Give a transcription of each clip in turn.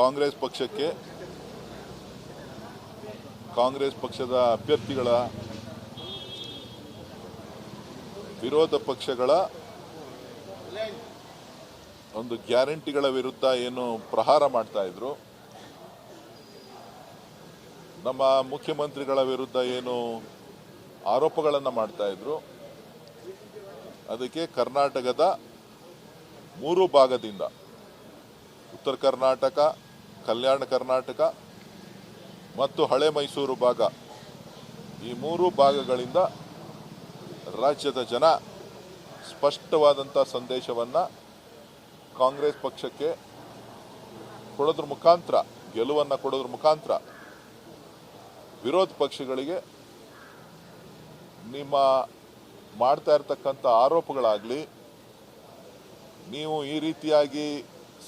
ಕಾಂಗ್ರೆಸ್ ಪಕ್ಷಕ್ಕೆ ಕಾಂಗ್ರೆಸ್ ಪಕ್ಷದ ಅಭ್ಯರ್ಥಿಗಳ ವಿರೋಧ ಪಕ್ಷಗಳ ಒಂದು ಗ್ಯಾರಂಟಿಗಳ ವಿರುದ್ಧ ಏನು ಪ್ರಹಾರ ಮಾಡ್ತಾ ಇದ್ರು. ನಮ್ಮ ಮುಖ್ಯಮಂತ್ರಿಗಳ ವಿರುದ್ಧ ಏನು ಆರೋಪಗಳನ್ನು ಮಾಡ್ತಾ ಇದ್ರು. ಅದಕ್ಕೆ ಕರ್ನಾಟಕದ ಮೂರು ಭಾಗದಿಂದ, ಉತ್ತರ ಕರ್ನಾಟಕ ಕಲ್ಯಾಣ ಕರ್ನಾಟಕ ಮತ್ತು ಹಳೆ ಮೈಸೂರು ಭಾಗ. ಈ ಮೂರು ಭಾಗಗಳಿಂದ ರಾಜ್ಯದ ಜನ ಸ್ಪಷ್ಟವಾದಂಥ ಸಂದೇಶವನ್ನು ಕಾಂಗ್ರೆಸ್ ಪಕ್ಷಕ್ಕೆ ಕೊಡೋದ್ರ ಮುಖಾಂತರ, ಗೆಲುವನ್ನು ಕೊಡೋದ್ರ ಮುಖಾಂತರ ವಿರೋಧ ಪಕ್ಷಗಳಿಗೆ ನಿಮ್ಮ ಮಾಡ್ತಾ ಇರತಕ್ಕಂಥ ಆರೋಪಗಳಾಗಲಿ, ನೀವು ಈ ರೀತಿಯಾಗಿ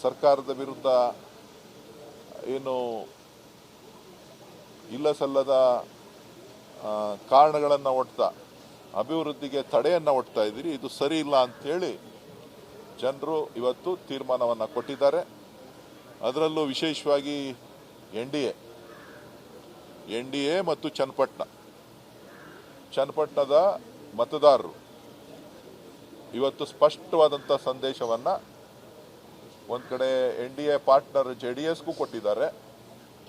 ಸರ್ಕಾರದ ವಿರುದ್ಧ ಏನು ಇಲ್ಲ ಸಲ್ಲದ ಕಾರಣಗಳನ್ನು ಒಡ್ತಾ ಅಭಿವೃದ್ಧಿಗೆ ತಡೆಯನ್ನು ಒಡ್ತಾ ಇದ್ದೀರಿ, ಇದು ಸರಿ ಇಲ್ಲ ಅಂಥೇಳಿ ಜನರು ಇವತ್ತು ತೀರ್ಮಾನವನ್ನು ಕೊಟ್ಟಿದ್ದಾರೆ. ಅದರಲ್ಲೂ ವಿಶೇಷವಾಗಿ N D A, N D A ಮತ್ತು ಚನ್ನಪಟ್ಟಣ. ಚನ್ನಪಟ್ಟಣದ ಮತದಾರರು ಇವತ್ತು ಸ್ಪಷ್ಟವಾದಂಥ ಸಂದೇಶವನ್ನು ಒಂದು ಕಡೆ N D A partner J D ಎಸ್ಗೂ ಕೊಟ್ಟಿದ್ದಾರೆ,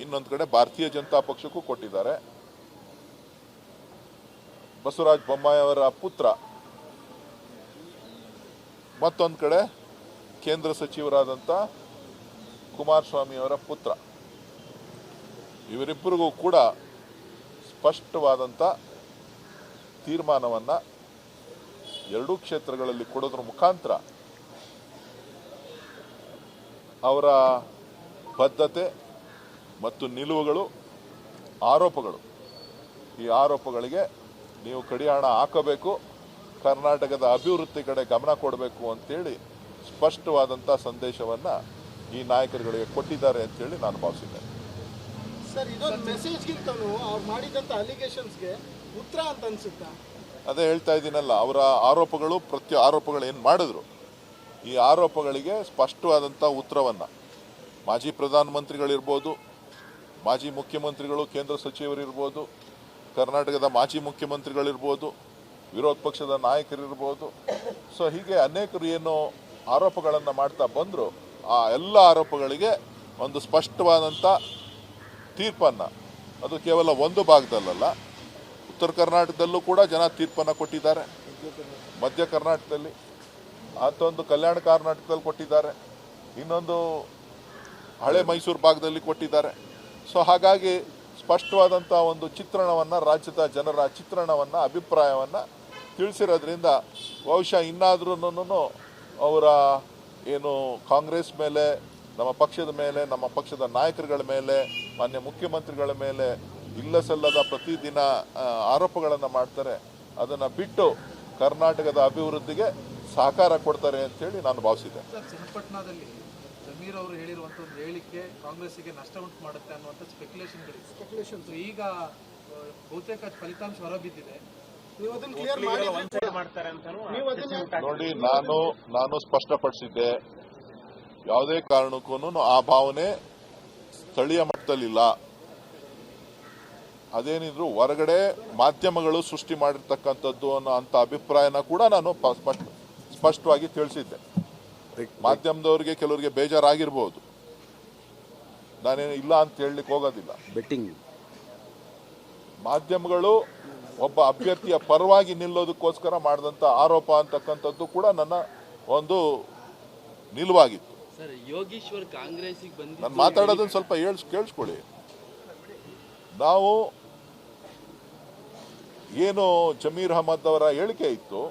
ಇನ್ನೊಂದು ಕಡೆ ಭಾರತೀಯ ಜನತಾ ಪಕ್ಷಕ್ಕೂ ಕೊಟ್ಟಿದ್ದಾರೆ. ಬಸವರಾಜ ಬೊಮ್ಮಾಯಿಯವರ ಪುತ್ರ, ಮತ್ತೊಂದು ಕಡೆ ಕೇಂದ್ರ ಸಚಿವರಾದಂಥ ಕುಮಾರಸ್ವಾಮಿಯವರ ಪುತ್ರ. ಇವರಿಬ್ಬರಿಗೂ ಕೂಡ ಸ್ಪಷ್ಟವಾದಂಥ ತೀರ್ಮಾನವನ್ನು ಎರಡೂ ಕ್ಷೇತ್ರಗಳಲ್ಲಿ ಕೊಡೋದ್ರ ಮುಖಾಂತರ ಅವರ ಬದ್ಧತೆ ಮತ್ತು ನಿಲುವುಗಳು ಆರೋಪಗಳು. ಈ ಆರೋಪಗಳಿಗೆ ನೀವು ಕಡಿಯಾಣ ಹಾಕಬೇಕು ಕರ್ನಾಟಕದ ಅಭಿವೃದ್ಧಿ ಕಡೆ ಗಮನ ಕೊಡಬೇಕು ಅಂತೇಳಿ ಸ್ಪಷ್ಟವಾದಂಥ ಸಂದೇಶವನ್ನು ಈ ನಾಯಕರುಗಳಿಗೆ ಕೊಟ್ಟಿದ್ದಾರೆ ಅಂತೇಳಿ ನಾನು ಭಾವಿಸಿದ್ದೇನೆ ಸರ್ ಇದೊಂದು ಅವ್ರು ಮಾಡಿದಂಥ ಅಲಿಗೇಷನ್ಸ್ಗೆ ಉತ್ತರ ಅಂತ ಅನ್ಸುತ್ತಾ? ಅದೇ ಹೇಳ್ತಾ ಇದ್ದೀನಲ್ಲ ಅವರ ಆರೋಪಗಳು ಪ್ರತಿ ಆರೋಪಗಳು ಏನು ಮಾಡಿದ್ರು? ಈ ಆರೋಪಗಳಿಗೆ ಸ್ಪಷ್ಟವಾದಂಥ ಉತ್ತರವನ್ನು ಮಾಜಿ ಪ್ರಧಾನಮಂತ್ರಿಗಳಿರ್ಬೋದು, ಮಾಜಿ ಮುಖ್ಯಮಂತ್ರಿಗಳು, ಕೇಂದ್ರ ಸಚಿವರಿರ್ಬೋದು, ಕರ್ನಾಟಕದ ಮಾಜಿ ಮುಖ್ಯಮಂತ್ರಿಗಳಿರ್ಬೋದು, ವಿರೋಧ ಪಕ್ಷದ ನಾಯಕರಿರ್ಬೋದು. ಸೊ ಹೀಗೆ ಅನೇಕರು ಏನು ಆರೋಪಗಳನ್ನು ಮಾಡ್ತಾ ಬಂದರು. ಆ ಎಲ್ಲ ಆರೋಪಗಳಿಗೆ ಒಂದು ಸ್ಪಷ್ಟವಾದಂಥ ತೀರ್ಪನ್ನು, ಅದು ಕೇವಲ ಒಂದು ಭಾಗದಲ್ಲಲ್ಲ, ಉತ್ತರ ಕರ್ನಾಟಕದಲ್ಲೂ ಕೂಡ ಜನ ತೀರ್ಪನ್ನು ಕೊಟ್ಟಿದ್ದಾರೆ. ಮಧ್ಯ ಕರ್ನಾಟಕದಲ್ಲಿ ಮತ್ತೊಂದು ಕಲ್ಯಾಣ ಕರ್ನಾಟಕದಲ್ಲಿ ಕೊಟ್ಟಿದ್ದಾರೆ. ಇನ್ನೊಂದು ಹಳೆ ಮೈಸೂರು ಭಾಗದಲ್ಲಿ ಕೊಟ್ಟಿದ್ದಾರೆ. ಸೊ ಹಾಗಾಗಿ ಸ್ಪಷ್ಟವಾದಂಥ ಒಂದು ಚಿತ್ರಣವನ್ನು, ರಾಜ್ಯದ ಜನರ ಚಿತ್ರಣವನ್ನು, ಅಭಿಪ್ರಾಯವನ್ನು ತಿಳಿಸಿರೋದ್ರಿಂದ ಬಹುಶಃ ಇನ್ನಾದ್ರೂ ಅವರ ಏನು ಕಾಂಗ್ರೆಸ್ ಮೇಲೆ, ನಮ್ಮ ಪಕ್ಷದ ಮೇಲೆ, ನಮ್ಮ ಪಕ್ಷದ ನಾಯಕರುಗಳ ಮೇಲೆ, ಮಾನ್ಯ ಮುಖ್ಯಮಂತ್ರಿಗಳ ಮೇಲೆ ಇಲ್ಲ ಸಲ್ಲದ ಪ್ರತಿದಿನ ಆರೋಪಗಳನ್ನು ಮಾಡ್ತಾರೆ. ಅದನ್ನು ಬಿಟ್ಟು ಕರ್ನಾಟಕದ ಅಭಿವೃದ್ಧಿಗೆ ಸಹಕಾರ ಕೊಡ್ತಾರೆ ಅಂತೇಳಿ ನಾನು ಭಾವಿಸಿದ್ದೆ. ಸರ್ ಚನ್ನಪಟ್ಟಣದಲ್ಲಿ ಜಮೀರ್ ಅವರು ಹೇಳಿರುವಂತ ಒಂದು ಹೇಳಿಕೆ ಕಾಂಗ್ರೆಸ್ಸಿಗೆ ನಷ್ಟ ಉಂಟು ಮಾಡುತ್ತೆ ಅನ್ನುವಂಥ ಸ್ಪೆಕ್ಯುಲೇಷನ್ಗಳಿದೆ ಸ್ಪೆಕ್ಯುಲೇಷನ್ ಸೊ ಈಗ ಬಹುತೇಕ ಫಲಿತಾಂಶ ಹೊರಬಿದ್ದಿದೆ. ನೀವು ಅದನ್ನ ಕ್ಲಿಯರ್ ಮಾಡಿ. ನೀವು ಅದನ್ನ ನೋಡಿ ನಾನು ನಾನು ಸ್ಪಷ್ಟಪಡಿಸಿದ್ದೆ. ಯಾವುದೇ ಕಾರಣಕ್ಕೂ ಆ ಭಾವನೆ ಸ್ಥಳೀಯ ಮಟ್ಟದಲ್ಲಿಲ್ಲ. ಅದೇನಿದ್ರು ಹೊರಗಡೆ ಮಾಧ್ಯಮಗಳು ಸೃಷ್ಟಿ ಮಾಡಿರ್ತಕ್ಕಂಥದ್ದು ಅನ್ನೋ ಅಂತ ಅಭಿಪ್ರಾಯನ ಕೂಡ ನಾನು ಸ್ಪಷ್ಟ ಸ್ಪಷ್ಟವಾಗಿ ತಿಳಿಸಿದ್ದೆ. ಮಾಧ್ಯಮದವರಿಗೆ ಕೆಲವರಿಗೆ ಬೇಜಾರಾಗಿರ್ಬೋದು. ನಾನೇನು ಇಲ್ಲ ಅಂತ ಹೇಳಲಿಕ್ಕೆ ಹೋಗೋದಿಲ್ಲ. ಬೆಟ್ಟಿಂಗ್ ಮಾಧ್ಯಮಗಳು ಒಬ್ಬ ಅಭ್ಯರ್ಥಿಯ ಪರವಾಗಿ ನಿಲ್ಲೋದಕ್ಕೋಸ್ಕರ ಮಾಡಿದಂಥ ಆರೋಪ ಅಂತಕ್ಕಂಥದ್ದು ಕೂಡ ನನ್ನ ಒಂದು ನಿಲುವಾಗಿತ್ತು. ಸರ್ ಯೋಗೀಶ್ವರ್ ಕಾಂಗ್ರೆಸ್ಸಿಗೆ ಬಂದು ನಾನು ಮಾತಾಡೋದನ್ನು ಸ್ವಲ್ಪ ಹೇಳ್ಸ್ ಕೇಳಿಸ್ಕೊಳ್ಳಿ. ನಾವು ಏನು ಜಮೀರ್ ಅಹಮದ್ ಅವರ ಹೇಳಿಕೆ ಇತ್ತು.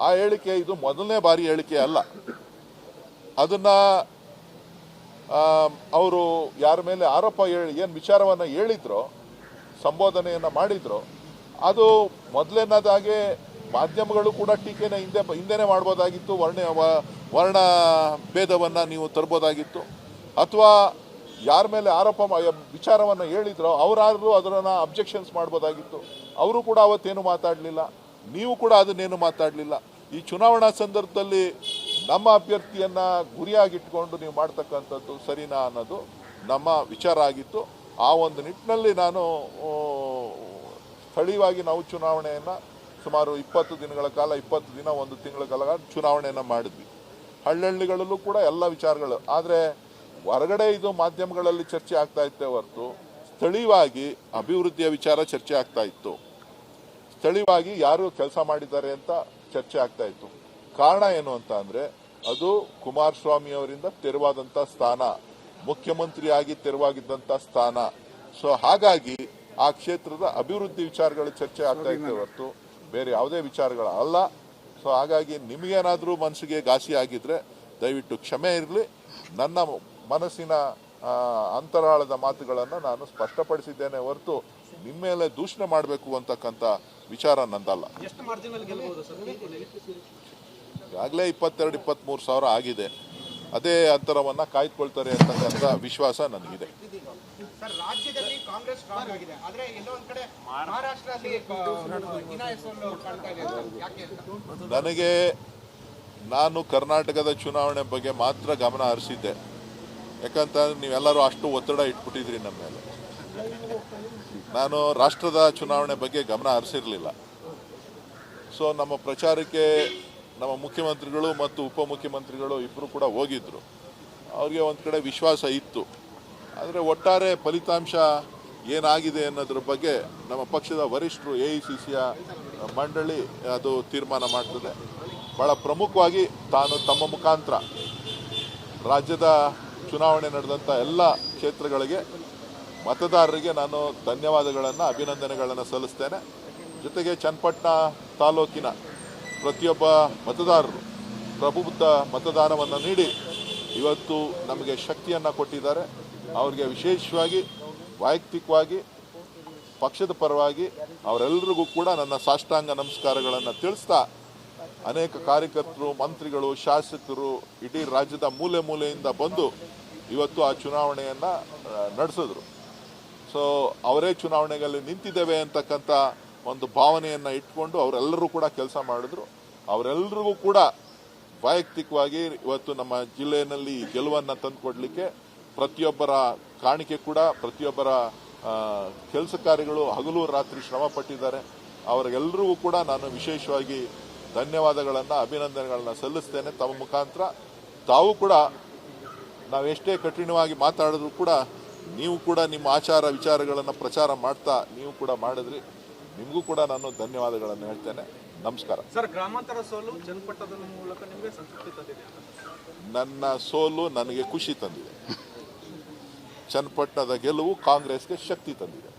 ಆ ಹೇಳಿಕೆ ಇದು ಮೊದಲನೇ ಬಾರಿ ಹೇಳಿಕೆ ಅಲ್ಲ. ಅದನ್ನ ಅವರು ಯಾರ ಮೇಲೆ ಆರೋಪ ಏನು ವಿಚಾರವನ್ನು ಹೇಳಿದ್ರು, ಸಂಬೋಧನೆಯನ್ನು ಮಾಡಿದ್ರು, ಅದು ಮೊದಲನೇದಾಗೆ ಮಾಧ್ಯಮಗಳು ಕೂಡ ಟೀಕೆನ ಹಿಂದೆ, ಹಿಂದೆನೇ ಮಾಡ್ಬೋದಾಗಿತ್ತು, ವರ್ಣ ವರ್ಣ ಭೇದವನ್ನು ನೀವು ತರ್ಬೋದಾಗಿತ್ತು. ಅಥವಾ ಯಾರ ಮೇಲೆ ಆರೋಪ ವಿಚಾರವನ್ನು ಹೇಳಿದ್ರೋ, ಅವರಾದರೂ ಅದನ್ನು ಅಬ್ಜೆಕ್ಷನ್ಸ್ ಮಾಡ್ಬೋದಾಗಿತ್ತು. ಅವರು ಕೂಡ ಅವತ್ತೇನು ಮಾತಾಡಲಿಲ್ಲ. ನೀವು ಕೂಡ ಅದನ್ನೇನು ಮಾತಾಡಲಿಲ್ಲ. ಈ ಚುನಾವಣಾ ಸಂದರ್ಭದಲ್ಲಿ ನಮ್ಮ ಅಭ್ಯರ್ಥಿಯನ್ನು ಗುರಿಯಾಗಿಟ್ಕೊಂಡು ನೀವು ಮಾಡ್ತಕ್ಕಂಥದ್ದು ಸರಿನಾ ಅನ್ನೋದು ನಮ್ಮ ವಿಚಾರ ಆಗಿತ್ತು. ಆ ಒಂದು ನಿಟ್ಟಿನಲ್ಲಿ ನಾನು ಸ್ಥಳೀಯವಾಗಿ ನಾವು ಚುನಾವಣೆಯನ್ನು ಸುಮಾರು ಇಪ್ಪತ್ತು ದಿನಗಳ ಕಾಲ, ಇಪ್ಪತ್ತು ದಿನ, ಒಂದು ತಿಂಗಳ ಕಾಲ ಚುನಾವಣೆಯನ್ನು ಮಾಡಿದ್ವಿ. ಹಳ್ಳಿಗಳಲ್ಲೂ ಕೂಡ ಎಲ್ಲ ವಿಚಾರಗಳು. ಆದರೆ ಹೊರಗಡೆ ಇದು ಮಾಧ್ಯಮಗಳಲ್ಲಿ ಚರ್ಚೆ ಆಗ್ತಾ ಇತ್ತೆ ಹೊರತು, ಸ್ಥಳೀಯವಾಗಿ ಅಭಿವೃದ್ಧಿಯ ವಿಚಾರ ಚರ್ಚೆ ಆಗ್ತಾ ಇತ್ತು. ಸ್ಥಳೀಯವಾಗಿ ಯಾರು ಕೆಲಸ ಮಾಡಿದ್ದಾರೆ ಅಂತ ಚರ್ಚೆ ಆಗ್ತಾ ಇತ್ತು. ಕಾರಣ ಏನು ಅಂತ ಅಂದ್ರೆ ಅದು ಕುಮಾರಸ್ವಾಮಿ ಅವರಿಂದ ತೆರವಾದಂತ ಸ್ಥಾನ ಮುಖ್ಯಮಂತ್ರಿಯಾಗಿ ತೆರವಾಗಿದ್ದಂತ ಸ್ಥಾನ. ಸೊ ಹಾಗಾಗಿ ಆ ಕ್ಷೇತ್ರದ ಅಭಿವೃದ್ಧಿ ವಿಚಾರಗಳು ಚರ್ಚೆ ಆಗ್ತಾ ಇತ್ತು ಹೊರತು ಬೇರೆ ಯಾವುದೇ ವಿಚಾರಗಳು ಅಲ್ಲ. ಸೊ ಹಾಗಾಗಿ ನಿಮಗೇನಾದರೂ ಮನಸ್ಸಿಗೆ ಘಾಸಿ ಆಗಿದ್ರೆ ದಯವಿಟ್ಟು ಕ್ಷಮೆ ಇರಲಿ. ನನ್ನ ಮನಸ್ಸಿನ ಅಂತರಾಳದ ಮಾತುಗಳನ್ನು ನಾನು ಸ್ಪಷ್ಟಪಡಿಸಿದ್ದೇನೆ ಹೊರತು ನಿಮ್ಮ ಮೇಲೆ ದೂಷಣೆ ಮಾಡಬೇಕು ಅಂತಕ್ಕಂಥ ವಿಚಾರ ನಂದಲ್ಲ. ಈಗಾಗಲೇ ಇಪ್ಪತ್ತೆರಡು ಇಪ್ಪತ್ತ್ಮೂರು ಸಾವಿರ ಆಗಿದೆ. ಅದೇ ಅಂತರವನ್ನು ಕಾಯ್ದುಕೊಳ್ತಾರೆ ಅಂತಕ್ಕಂಥ ವಿಶ್ವಾಸ ನನಗಿದೆ. ನನಗೆ ನಾನು ಕರ್ನಾಟಕದ ಚುನಾವಣೆ ಬಗ್ಗೆ ಮಾತ್ರ ಗಮನ ಹರಿಸಿದ್ದೆ. ಯಾಕಂತಂದ್ರೆ ನೀವೆಲ್ಲರೂ ಅಷ್ಟು ಒತ್ತಡ ಇಟ್ಬಿಟ್ಟಿದ್ರಿ ನಮ್ಮ ಮೇಲೆ. ನಾನು ರಾಷ್ಟ್ರದ ಚುನಾವಣೆ ಬಗ್ಗೆ ಗಮನ ಹರಿಸಿರಲಿಲ್ಲ. ಸೊ ನಮ್ಮ ಪ್ರಚಾರಕ್ಕೆ ನಮ್ಮ ಮುಖ್ಯಮಂತ್ರಿಗಳು ಮತ್ತು ಉಪಮುಖ್ಯಮಂತ್ರಿಗಳು ಇಬ್ಬರು ಕೂಡ ಹೋಗಿದ್ದರು ಅವ್ರಿಗೆ ಒಂದು ಕಡೆ ವಿಶ್ವಾಸ ಇತ್ತು. ಆದರೆ ಒಟ್ಟಾರೆ ಫಲಿತಾಂಶ ಏನಾಗಿದೆ ಅನ್ನೋದ್ರ ಬಗ್ಗೆ ನಮ್ಮ ಪಕ್ಷದ ವರಿಷ್ಠರು, ಎ ಐ ಸಿ ಸಿಯ ಮಂಡಳಿ ಅದು ತೀರ್ಮಾನ ಮಾಡ್ತದೆ. ಭಾಳ ಪ್ರಮುಖವಾಗಿ ತಾನು ತಮ್ಮ ಮುಖಾಂತರ ರಾಜ್ಯದ ಚುನಾವಣೆ ನಡೆದಂಥ ಎಲ್ಲ ಕ್ಷೇತ್ರಗಳಿಗೆ ಮತದಾರರಿಗೆ ನಾನು ಧನ್ಯವಾದಗಳನ್ನು, ಅಭಿನಂದನೆಗಳನ್ನು ಸಲ್ಲಿಸ್ತೇನೆ. ಜೊತೆಗೆ ಚನ್ನಪಟ್ಟಣ ತಾಲೂಕಿನ ಪ್ರತಿಯೊಬ್ಬ ಮತದಾರರು ಪ್ರಬುದ್ಧ ಮತದಾನವನ್ನು ನೀಡಿ ಇವತ್ತು ನಮಗೆ ಶಕ್ತಿಯನ್ನು ಕೊಟ್ಟಿದ್ದಾರೆ. ಅವರಿಗೆ ವಿಶೇಷವಾಗಿ, ವೈಯಕ್ತಿಕವಾಗಿ, ಪಕ್ಷದ ಪರವಾಗಿ ಅವರೆಲ್ಲರಿಗೂ ಕೂಡ ನನ್ನ ಸಾಷ್ಟಾಂಗ ನಮಸ್ಕಾರಗಳನ್ನು ತಿಳಿಸ್ತಾ ಅನೇಕ ಕಾರ್ಯಕರ್ತರು, ಮಂತ್ರಿಗಳು, ಶಾಸಕರು ಇಡೀ ರಾಜ್ಯದ ಮೂಲೆ ಮೂಲೆಯಿಂದ ಬಂದು ಇವತ್ತು ಆ ಚುನಾವಣೆಯನ್ನು ನಡೆಸಿದ್ರು. ಸೊ ಅವರೇ ಚುನಾವಣೆಗಳಲ್ಲಿ ನಿಂತಿದ್ದೇವೆ ಅಂತಕ್ಕಂಥ ಒಂದು ಭಾವನೆಯನ್ನು ಇಟ್ಕೊಂಡು ಅವರೆಲ್ಲರೂ ಕೂಡ ಕೆಲಸ ಮಾಡಿದ್ರು. ಅವರೆಲ್ಲರಿಗೂ ಕೂಡ ವೈಯಕ್ತಿಕವಾಗಿ ಇವತ್ತು ನಮ್ಮ ಜಿಲ್ಲೆಯಲ್ಲಿ ಗೆಲುವನ್ನು ತಂದುಕೊಡ್ಲಿಕ್ಕೆ ಪ್ರತಿಯೊಬ್ಬರ ಕಾಣಿಕೆ ಕೂಡ, ಪ್ರತಿಯೊಬ್ಬರ ಕೆಲಸ ಕಾರ್ಯಗಳು ಹಗಲು ರಾತ್ರಿ ಶ್ರಮ ಪಟ್ಟಿದ್ದಾರೆ. ಅವರಿಗೆಲ್ಲರಿಗೂ ಕೂಡ ನಾನು ವಿಶೇಷವಾಗಿ ಧನ್ಯವಾದಗಳನ್ನು, ಅಭಿನಂದನೆಗಳನ್ನು ಸಲ್ಲಿಸ್ತೇನೆ. ತಮ್ಮ ಮುಖಾಂತರ ತಾವು ಕೂಡ ನಾವೆಷ್ಟೇ ಕಠಿಣವಾಗಿ ಮಾತಾಡಿದ್ರು ಕೂಡ ನೀವು ಕೂಡ ನಿಮ್ಮ ಆಚಾರ ವಿಚಾರಗಳನ್ನು ಪ್ರಚಾರ ಮಾಡ್ತಾ ನೀವು ಕೂಡ ಮಾಡಿದ್ರಿ. ನಿಮಗೂ ಕೂಡ ನಾನು ಧನ್ಯವಾದಗಳನ್ನು ಹೇಳ್ತೇನೆ. ನಮಸ್ಕಾರ. ಸರ್ ಗ್ರಾಮಾಂತರ ಸೋಲು ಚನ್ನಪಟ್ಟಣದ ಮೂಲಕ ನಿಮಗೆ ಸಂತೃಪ್ತಿ ತಂದಿದೆ ನನ್ನ ಸೋಲು ನನಗೆ ಖುಷಿ ತಂದಿದೆ. ಚನ್ನಪಟ್ಟಣದ ಗೆಲುವು ಕಾಂಗ್ರೆಸ್ಗೆ ಶಕ್ತಿ ತಂದಿದೆ.